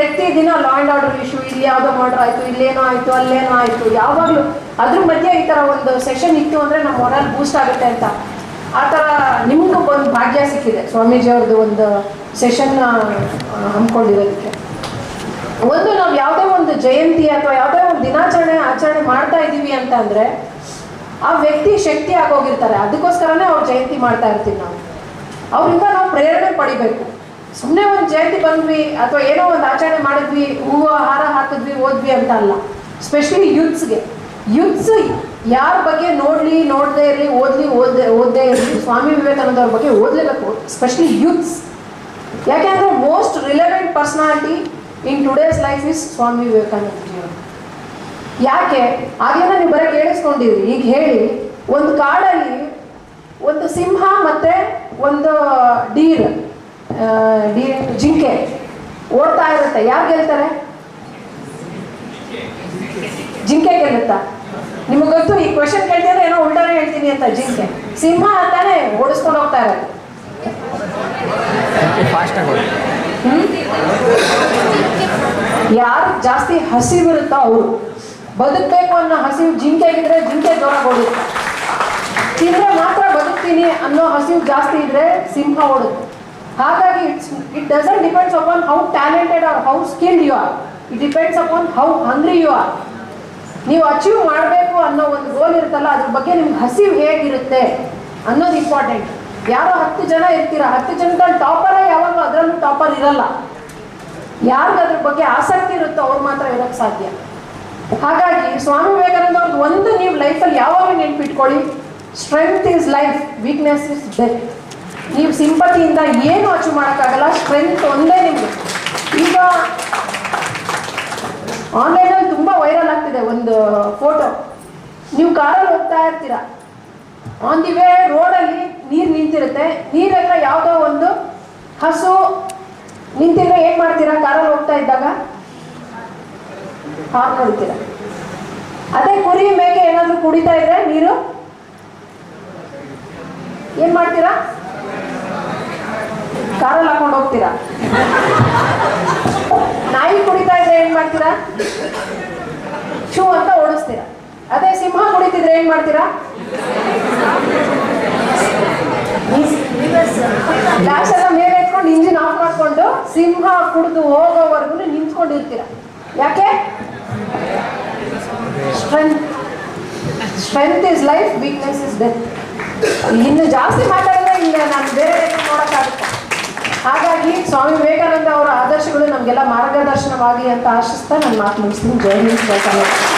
ಪ್ರತಿ ದಿನ law and order issue, ಇಲ್ಲಿ ಯಾವುದೋ ಮರ್ಡರ್ ಆಯ್ತು, ಇಲ್ಲೇನೋ ಆಯ್ತು, ಅಲ್ಲೇನೋ ಆಯ್ತು, ಯಾವಾಗಲೂ ಅದ್ರ ಮಧ್ಯೆ ಈ ಥರ ಒಂದು ಸೆಷನ್ ಇತ್ತು ಅಂದರೆ ನಮ್ಮ ಮೊರಲ್ ಬೂಸ್ಟ್ ಆಗುತ್ತೆ ಅಂತ. ಆ ಥರ ನಿಮಗೂ ಒಂದು ಭಾಗ್ಯ ಸಿಕ್ಕಿದೆ ಸ್ವಾಮೀಜಿ ಅವ್ರದ್ದು ಒಂದು ಸೆಷನ್ ಹಮ್ಮಿಕೊಂಡಿರೋದಕ್ಕೆ. ಒಂದು ನಾವು ಯಾವುದೇ ಒಂದು ಜಯಂತಿ ಅಥವಾ ಯಾವುದೇ ಒಂದು ದಿನಾಚರಣೆ ಆಚರಣೆ ಮಾಡ್ತಾ ಇದ್ದೀವಿ ಅಂತ ಅಂದರೆ ಆ ವ್ಯಕ್ತಿ ಶಕ್ತಿ ಆಗೋಗಿರ್ತಾರೆ. ಅದಕ್ಕೋಸ್ಕರನೇ ಅವ್ರ ಜಯಂತಿ ಮಾಡ್ತಾ ಇರ್ತೀವಿ ನಾವು. ಅವರಿಂದ ನಾವು ಪ್ರೇರಣೆ ಪಡಿಬೇಕು. ಸುಮ್ಮನೆ ಒಂದು ಜಯಂತಿ ಬಂದ್ವಿ ಅಥವಾ ಏನೋ ಒಂದು ಆಚರಣೆ ಮಾಡಿದ್ವಿ, ಹೂವು, ಹಾರ ಹಾಕಿದ್ವಿ ಓದ್ವಿ ಅಂತ ಅಲ್ಲ. ಸ್ಪೆಷಲಿ ಯೂತ್ಸ್ಗೆ ಯೂತ್ಸ್ ಯಾರ ಬಗ್ಗೆ ನೋಡ್ಲಿ, ನೋಡದೇ ಇರಲಿ, ಓದ್ಲಿ, ಓದ್ದೆ, ಓದದೇ ಇರಲಿ, ಸ್ವಾಮಿ ವಿವೇಕಾನಂದ ಅವ್ರ ಬಗ್ಗೆ ಓದಲೇಬೇಕು ಸ್ಪೆಷಲಿ ಯೂತ್ಸ್ ಯಾಕೆಂದ್ರೆ most relevant personality in today's life is Swami Vivekananda ಅವರು ಯಾಕೆ? ಆಗೇನ ನೀವು ಬರೀ ಕೇಳಿಸ್ಕೊಂಡಿದ್ರಿ ಈಗ ಹೇಳಿ, ಒಂದು ಕಾಡಲ್ಲಿ ಒಂದು ಸಿಂಹ ಮತ್ತೆ ಒಂದು ಡೀರ್. ಡೀ ಜಿಂಕೆ ಓಡ್ತಾ ಇರುತ್ತೆ. ಯಾರು ಗೆಲ್ತಾರೆ? ಜಿಂಕೆ ಗೆಲ್ಲುತ್ತಾ? ನಿಮಗೆ ಗೊತ್ತು ಈ ಕ್ವಶನ್ ಕೇಳ್ತಿದ್ರೆ ಏನೋ ಉಲ್ಟಾನೆ ಹೇಳ್ತೀನಿ ಅಂತ ಜಿಂಕೆ. ಸಿಂಹ ಅಂತಾನೆ ಓಡಿಸ್ಕೊಂಡು ಹೋಗ್ತಾ ಇರೋದು. ಯಾರು ಜಾಸ್ತಿ ಹಸಿವಿರುತ್ತೋ ಅವರು. ಬದುಕಬೇಕು ಅನ್ನೋ ಹಸಿವು ಜಿಂಕೆ ಇದ್ರೆ ಜಿಂಕೆ ಓಡುತ್ತೆ ತಿಂದ್ರೆ ಮಾತ್ರ ಬದುಕ್ತೀನಿ ಅನ್ನೋ ಹಸಿವು ಜಾಸ್ತಿ ಇದ್ರೆ ಸಿಂಹ ಓಡುತ್ತೆ. ಹಾಗಾಗಿ it's it doesn't depends upon how talented are how skilled you are it depends upon how hungry you are ನೀವು ಅಚೀವ್ ಮಾಡಬೇಕು ಅನ್ನೋ ಒಂದು ಗೋಲ್ ಇರುತ್ತಲ್ಲ, ಅದ್ರ ಬಗ್ಗೆ ನಿಮ್ಗೆ ಹಸಿವು ಹೇಗಿರುತ್ತೆ ಅನ್ನೋದು ಇಂಪಾರ್ಟೆಂಟ್ ಯಾರೋ ಹತ್ತು ಜನ ಇರ್ತೀರ, ಹತ್ತು ಜನದಲ್ಲಿ ಟಾಪರೇ ಯಾವಾಗಲೂ ಅದರಲ್ಲೂ ಟಾಪರ್ ಇರಲ್ಲ. ಯಾರಿಗೆ ಅದ್ರ ಬಗ್ಗೆ ಆಸಕ್ತಿ ಇರುತ್ತೋ ಅವ್ರು ಮಾತ್ರ ಇರೋಕ್ಕೆ ಸಾಧ್ಯ. ಹಾಗಾಗಿ ಸ್ವಾಮಿ ವಿವೇಕಾನಂದ ಅವ್ರದ್ದು ಒಂದು ನೀವು ಲೈಫಲ್ಲಿ ಯಾವಾಗಲೂ ನೆನ್ಪಿಟ್ಕೊಳ್ಳಿ. Strength is life weakness is death ನೀವು ಸಿಂಪತಿಯಿಂದ ಏನು ಅಚೀವ್ ಮಾಡೋಕ್ಕಾಗಲ್ಲ ಸ್ಟ್ರೆಂತ್ ಒಂದೇ ನಿಮಗೆ. ಈಗ ಆನ್ಲೈನಲ್ಲಿ ತುಂಬ ವೈರಲ್ ಆಗ್ತಿದೆ ಒಂದು ಫೋಟೋ ನೀವು ಕಾರಲ್ಲಿ ಹೋಗ್ತಾ ಇರ್ತೀರಾ? ಆನ್ ದಿ ವೇ ರೋಡಲ್ಲಿ ನೀರು ನಿಂತಿರುತ್ತೆ. ನೀರೆಲ್ಲ ಯಾವುದೋ ಒಂದು ಹಸು ನಿಂತಿದ್ರೆ ಏನು ಮಾಡ್ತೀರಾ? ಕಾರಲ್ಲಿ ಹೋಗ್ತಾ ಇದ್ದಾಗ? ಹಾರ್ನ್ ಹೊಡಿತೀರಾ? ಅದೇ ಕುರಿ ಮೇಕೆ ಏನಾದರೂ ಕುಡಿತಾ ಇದ್ರೆ ನೀರು? ಏನು ಮಾಡ್ತೀರಾ? ಕಾರಲ್ಲಿ ಹಾಕೊಂಡು ಹೋಗ್ತೀರಾ? ನಾಯಿ ಕುಡಿತಾ ಇದ್ರೆ ಏನ್ ಮಾಡ್ತೀರಾ? ಶೂ ಅಂತ ಓಡಿಸ್ತೀರಾ. ಅದೇ ಸಿಂಹ ಕುಡಿತಿದ್ರೆ ಏನ್ ಮಾಡ್ತೀರಾ? ಗ್ಲಾಸ್ ಎಲ್ಲ ಮೇಲೆ ಎತ್ಕೊಂಡು ಇಂಜಿನ್ ಆಫ್ ಮಾಡ್ಕೊಂಡು ಸಿಂಹ ಕುಡಿದು ಹೋಗೋವರೆಗೂ ನಿಂತ್ಕೊಂಡಿರ್ತೀರ. ಯಾಕೆ? Strength strength is life weakness is death ಇನ್ನು ಜಾಸ್ತಿ ಮಾತಾಡಿದ್ರೆ ಇಲ್ಲ ನಾನು ಬೇರೆ ನೋಡೋಕ್ಕಾಗುತ್ತೆ? ಹಾಗಾಗಿ ಸ್ವಾಮಿ ವಿವೇಕಾನಂದ ಅವರ ಆದರ್ಶಗಳು ನಮಗೆಲ್ಲ ಮಾರ್ಗದರ್ಶನವಾಗಿ ಅಂತ ಆಶಿಸ್ತಾ ನನ್ನ ಮಾತು ಮುಗಿಸ್ತೀನಿ. ಜೈ ಹಿಂದ್